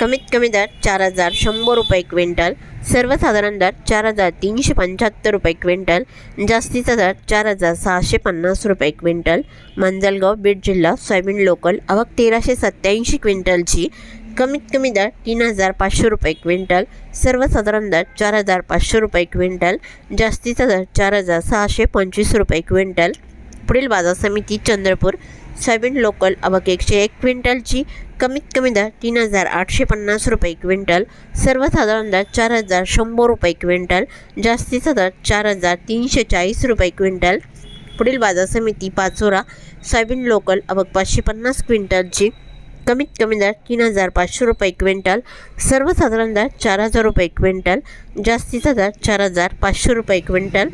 कमीत कमी दर चार हजार शंभर रुपये क्विंटल सर्वसाधारण दर चार हजार तीनशे पंच्याहत्तर रुपये क्विंटल जास्तीचा दर चार हजार सहाशे पन्नास रुपये क्विंटल. मांजलगाव बीड जिल्हा सोयाबीन लोकल आवक तेराशे सत्याऐंशी क्विंटलची कमीत कमी दर तीन हजार पाचशे रुपये क्विंटल सर्वसाधारण दर चार हजार पाचशे रुपये क्विंटल जास्तीचा दर चार हजार सहाशे पंचवीस रुपये क्विंटल. पुढील बाजार समिती चंद्रपूर सोयाबीन लोकल अवक एकशे एक क्विंटलची कमीत कमी दर तीन हजार आठशे पन्नास रुपये क्विंटल सर्वसाधारण दर चार हजार शंभर रुपये क्विंटल जास्तीचा दर चार हजार तीनशे चाळीस रुपये क्विंटल. पुढील बाजार समिती पाचोरा सोयाबीन लोकल अवक पाचशे पन्नास क्विंटलची कमीत कमी दर तीन हजार पाचशे रुपये क्विंटल सर्वसाधारण दर चार हजार रुपये क्विंटल जास्तीचा दर चार हजार पाचशे रुपये क्विंटल.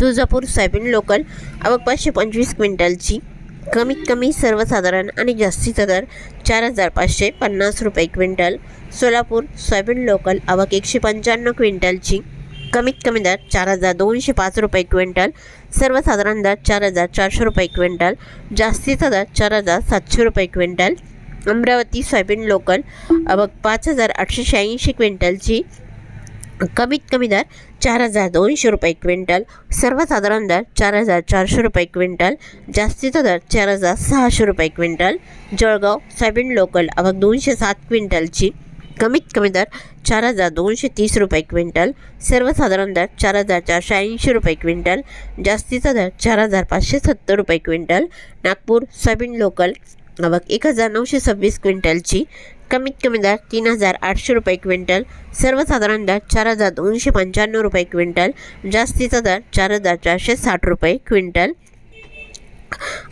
तुळजापूर सोयाबीन लोकल आवक पाचशे पंचवीस क्विंटलची कमीत कमी सर्वसाधारण आणि जास्तीचा दर चार हजार पाचशे पन्नास रुपये क्विंटल सोलापूर सोयाबीन लोकल आवक एकशे पंच्याण्णव क्विंटलची. कमीत कमी दर चार हजार दोनशे पाच रुपये क्विंटल सर्वसाधारण दर चार हजार चारशे रुपये क्विंटल जास्तीचा दर चार हजार सातशे रुपये क्विंटल. अमरावती सोयाबीन लोकल आवक पाच हजार आठशे शहाऐंशी क्विंटलची. कमीत कमी दर चार हजार दोनशे रुपये क्विंटल. सर्वसाधारण दर चार हजार चारशे रुपये क्विंटल. जास्तीचा दर चार हजार सहाशे रुपये क्विंटल. जळगाव सोयाबीन लोकल आवक दोनशे सात क्विंटलची. कमीत कमी दर चार हजार दोनशे तीस रुपये क्विंटल. सर्वसाधारण दर चार हजार चारशे ऐंशी रुपये क्विंटल. जास्तीचा दर चार हजार पाचशे सत्तर रुपये क्विंटल. नागपूर सोयाबीन लोकल आवक एक हजार नऊशे सव्वीस क्विंटलची. कमीत कमी दर तीन हजार आठशे रुपये क्विंटल सर्वसाधारण दर चार हजार दोनशे पंच्याण्णव रुपये क्विंटल जास्तीचा दर चार हजार चारशे साठ रुपये क्विंटल.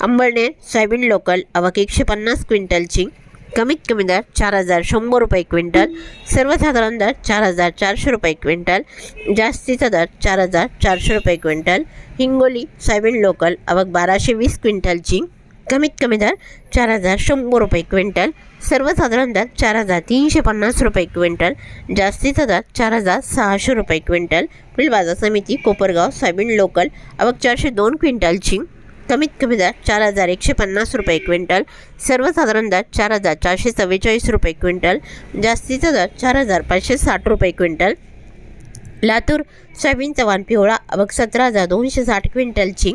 अंबळनेर सोयाबीन लोकल आवक एकशे पन्नास क्विंटलची कमीत कमी दर चार हजार शंभर रुपये क्विंटल सर्वसाधारण दर चार हजार चारशे रुपये क्विंटल जास्तीचा दर चार हजार चारशे रुपये क्विंटल. हिंगोली सोयाबीन लोकल आवक बाराशे वीस क्विंटलची कमीत कमी दर चार हजार शंभर रुपये क्विंटल. सर्वसाधारण दर चार हजार तीनशे पन्नास रुपये क्विंटल. जास्तीचा दर चार हजार सहाशे रुपये क्विंटल. पुढील बाजार समिती कोपरगाव सोयाबीन लोकल आवक चारशे दोन क्विंटलची. कमीत कमी दर चार हजार एकशे पन्नास रुपये क्विंटल. सर्वसाधारण दर चार हजार चारशे चव्वेचाळीस रुपये क्विंटल. जास्तीचा दर चार हजार पाचशे साठ रुपये क्विंटल. लातूर सोयाबीन चव्हाण पिवळा आवक सतरा हजार दोनशे साठ क्विंटलची.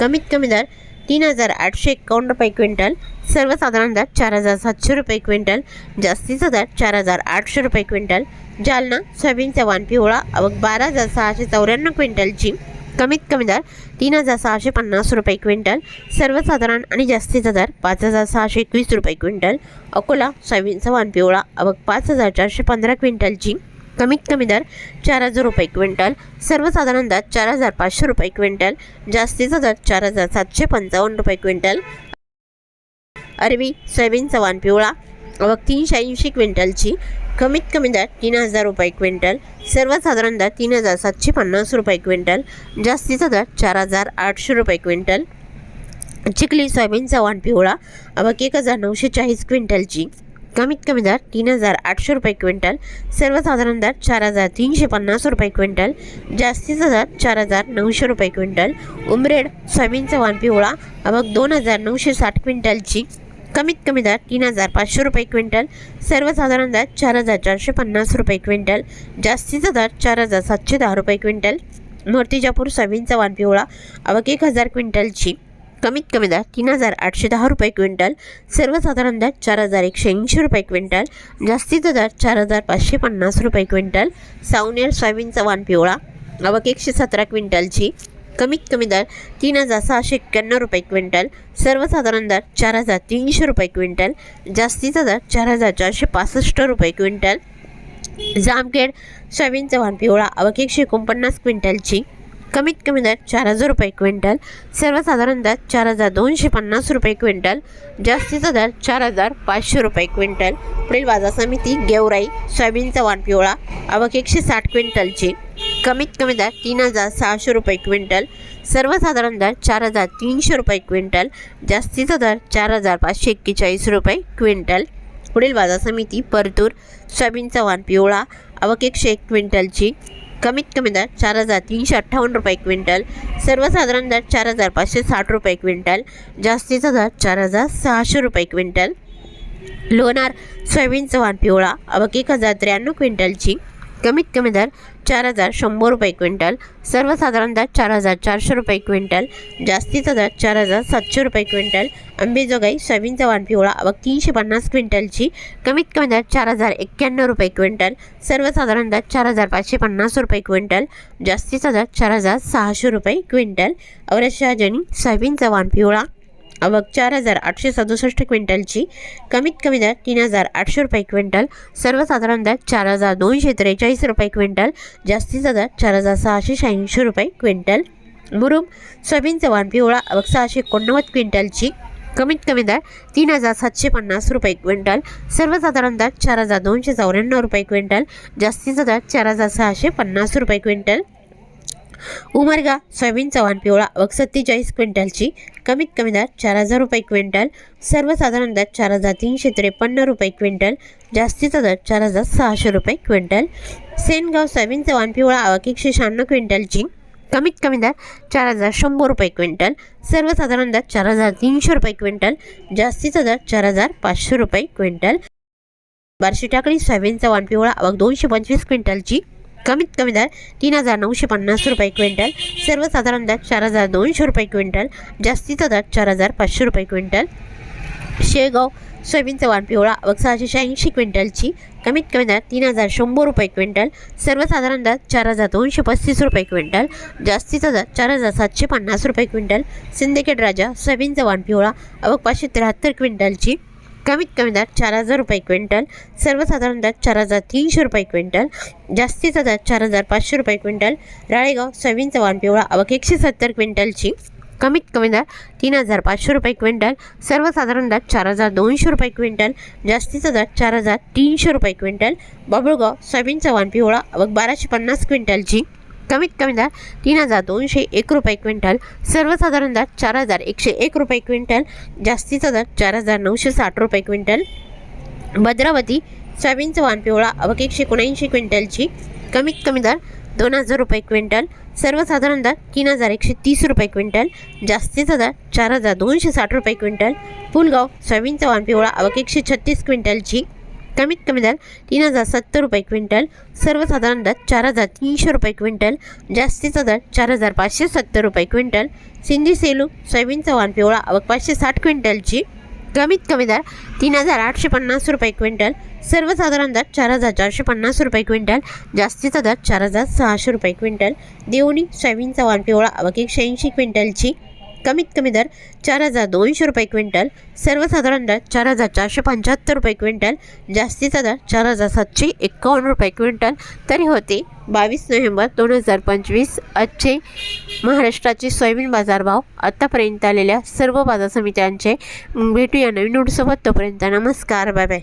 कमीत कमी दर तीन हजार आठशे एकावन्न रुपये क्विंटल सर्वसाधारण दर चार हजार सातशे रुपये क्विंटल जास्तीचा दर चार हजार आठशे रुपये क्विंटल जालना सोयाबीनचा वान पिवळा अवघ बारा हजार सहाशे चौऱ्याण्णव क्विंटलची कमीत कमी दर तीन हजार सहाशे पन्नास रुपये क्विंटल सर्वसाधारण आणि जास्तीचा दर पाच हजार सहाशे एकवीस रुपये क्विंटल अकोला सोयाबीनचा चव्हाण पिवळा अवघ पाच हजार चारशे पंधरा क्विंटलची कमीत कमी दर चार हजार रुपये क्विंटल सर्वसाधारण दर चार हजार पाचशे रुपये क्विंटल जास्तीचा दर चार हजार सातशे पंचावन्न रुपये क्विंटल. अरबी सोयाबीन चव्हाण पिवळा व तीनशे ऐंशी क्विंटलची कमीत कमी दर तीन हजार रुपये क्विंटल सर्वसाधारण दर तीन हजार सातशे पन्नास रुपये क्विंटल जास्तीचा दर चार हजार आठशे रुपये क्विंटल. चिखली सोयाबीन चव्हाण पिवळा अवक एक हजार नऊशे चाळीस क्विंटलची कमीत कमी दर तीन हजार आठशे रुपये क्विंटल सर्वसाधारण दर चार हजार तीनशे पन्नास रुपये क्विंटल जास्तीचा दर चार हजार नऊशे रुपये क्विंटल उमरेड सोयाबीनचा वान पिवळा आवक दोन हजार नऊशे साठ क्विंटलची कमीत कमी दर तीन हजार पाचशे रुपये क्विंटल सर्वसाधारण दर चार हजार चारशे पन्नास रुपये क्विंटल जास्तीचा दर चार हजार सातशे दहा रुपये क्विंटल मूर्तिजापूर सोयाबीनचा वान पिवळा आवक एक हजार क्विंटलची कमीत कमी दर तीन हजार आठशे दहा रुपये क्विंटल सर्वसाधारण दर चार हजार एकशे ऐंशी रुपये क्विंटल जास्तीचा दर चार हजार पाचशे पन्नास रुपये क्विंटल सावनेर सोयाबीनचा वाण पिवळा आवक एकशे सतरा क्विंटलची कमीत कमी दर तीन हजार सहाशे एक्क्याण्णव रुपये क्विंटल सर्वसाधारण दर चार हजार तीनशे रुपये क्विंटल जास्तीचा दर चार हजार चारशे पासष्ट रुपये क्विंटल. जामखेड सोयाबीनचा वान पिवळा अवघ एकशे एकोणपन्नास क्विंटलची कमीत कमी दर चार हजार रुपये क्विंटल. सर्वसाधारण दर चार हजार दोनशे पन्नास रुपये क्विंटल. जास्तीचा दर चार हजार पाचशे रुपये क्विंटल. पुढील बाजार समिती गेवराई सोयाबीनचा वाण पिवळा अवघ एकशे साठ क्विंटलची. कमीत कमी दर तीन हजार सहाशे रुपये क्विंटल. सर्वसाधारण दर चार हजार तीनशे रुपये क्विंटल. जास्तीचा दर चार हजार पाचशे एक्केचाळीस रुपये क्विंटल. पुढील बाजार समिती परतूर सोयाबीनचा वाण पिवळा अवक एकशे एक क्विंटलची. कमीत कमी दर चार हजार तीनशे अठ्ठावन्न रुपये क्विंटल. सर्वसाधारण दर चार हजार पाचशे साठ रुपये क्विंटल. जास्तीचा दर चार हजार सहाशे रुपये क्विंटल. लोणार सोयाबीन चव्हाण पिवळा अवक एक हजार त्र्याण्णव क्विंटलची. कमीत कमी दर चार हजार शंभर रुपये क्विंटल सर्वसाधारण दर चार हजार चारशे रुपये क्विंटल जास्तीचा दर चार हजार सातशे रुपये क्विंटल अंबेजोगाई सोयाबीनचा चव्हाण पिवळा व तीनशे पन्नास क्विंटलची कमीत कमी दर चार हजार एक्क्याण्णव रुपये क्विंटल सर्वसाधारण दर चार हजार पाचशे पन्नास रुपये क्विंटल जास्तीचा दर चार हजार सहाशे रुपये क्विंटल औरशाजनी सोयाबीन चव्हाण पिवळा अवक चार हजार आठशे सदुसष्ट क्विंटलची. कमीत कमी दर तीन हजार आठशे रुपये क्विंटल. सर्वसाधारण दर चार हजार दोनशे त्रेचाळीस रुपये क्विंटल. जास्तीचा दर चार हजार सहाशे शहाऐंशी रुपये क्विंटल. मुरुम सोयाबीन चव्हाण पिवळा अवक सहाशे एकोणनव्वद क्विंटलची. कमीत कमी दर तीन हजार सातशे पन्नास रुपये क्विंटल. सर्वसाधारण दर चार हजार दोनशे चौऱ्याण्णव रुपये क्विंटल. जास्तीचा दर चार हजार सहाशे पन्नास रुपये क्विंटल. उमरगा सोयाबीन चव्हाण पिवळा व सत्तेचाळीस क्विंटलची कमीत कमी दर चार हजार रुपये क्विंटल सर्वसाधारण दर चार हजार तीनशे त्रेपन्न रुपये क्विंटल जास्तीचा दर चार हजार सहाशे रुपये क्विंटल. सेनगाव सोयाबीन चव्हाण पिवळा आवक एकशे शहाण्णव क्विंटलची कमीत कमी दर चार हजार शंभर रुपये क्विंटल सर्वसाधारण दर चार हजार तीनशे रुपये क्विंटल जास्तीचा दर चार हजार पाचशे रुपये क्विंटल. बार्शी टाकळी सोयाबीन चव्हाण पिवळा आवक दोनशे पंचवीस क्विंटलची कमीत कमी दर तीन हजार नऊशे पन्नास रुपये क्विंटल. सर्वसाधारण दर चार हजार दोनशे रुपये क्विंटल. जास्तीचा दर चार हजार पाचशे रुपये क्विंटल. शेगाव सोयाबीन चव्हाण पिवळा व सहाशे शहाऐंशी क्विंटलची कमीत कमी दर तीन हजार शंभर रुपये क्विंटल. सर्वसाधारण दर चार हजार दोनशे पस्तीस रुपये क्विंटल. जास्तीचा दर चार हजार सातशे पन्नास रुपये क्विंटल. सिंदखेड राजा सोयाबीन चव्हाण पिवळा अवघ पाचशे त्र्याहत्तर क्विंटलची कमीत कमी दर चार हजार रुपये क्विंटल सर्वसाधारण दर चार हजार तीनशे रुपये क्विंटल जास्तीचा दर चार हजार पाचशे रुपये क्विंटल राळेगाव सोयाबीन चव्हाण पिवळा अवक एकशे सत्तर क्विंटलची. कमीत कमी दर तीन हजार पाचशे रुपये क्विंटल सर्वसाधारण दर चार हजार दोनशे रुपये क्विंटल जास्तीचा दर चार हजार तीनशे रुपये क्विंटल बाबुळगाव सोयाबीन चव्हाण पिवळा अवक बाराशे पन्नास क्विंटलची. कमीत कमी दर तीन हजार दोनशे एक रुपये क्विंटल सर्वसाधारण दर चार हजार एकशे एक रुपये क्विंटल जास्तीचा दर चार हजार नऊशे साठ रुपये क्विंटल. भद्रावती सोयाबीनचं वाण पिवळा अवघ एकशे एकोणऐंशी क्विंटलची कमीत कमी दर दोन हजार रुपये क्विंटल सर्वसाधारण दर तीन हजार एकशे तीस रुपये क्विंटल जास्तीचा दर चार हजार दोनशे साठ रुपये क्विंटल. पुलगाव सोयाबीनचं वाण पिवळा अवघ एकशे छत्तीस क्विंटलची कमीत कमी दर तीन हजार सत्तर रुपये क्विंटल सर्वसाधारण दर चार हजार तीनशे रुपये क्विंटल जास्तीचा दर चार हजार पाचशे सत्तर रुपये क्विंटल सिंधी सेलू सोयाबीनचा वाण पिवळा अवक पाचशे साठ क्विंटलची कमीत कमी दर तीन हजार आठशे पन्नास रुपये क्विंटल सर्वसाधारण दर चार हजार चारशे पन्नास रुपये क्विंटल जास्तीचा दर चार हजार सहाशे रुपये क्विंटल देवणी सोयाबीनचा वाण पिवळा अवक एकशे ऐंशी क्विंटलची कमीत कमी दर चार हजार दोनशे रुपये क्विंटल सर्वसाधारण दर चार हजार चारशे पंच्याहत्तर रुपये क्विंटल जास्तीचा दर चार हजार सातशे एकावन्न रुपये क्विंटल. तरी होते बावीस नोव्हेंबर दोन हजार पंचवीस. आजचे महाराष्ट्राचे सोयाबीन बाजारभाव आत्तापर्यंत आलेल्या सर्व बाजार समित्यांचे भेटूया नवीन नोटसोबत तोपर्यंत नमस्कार बाय बाय.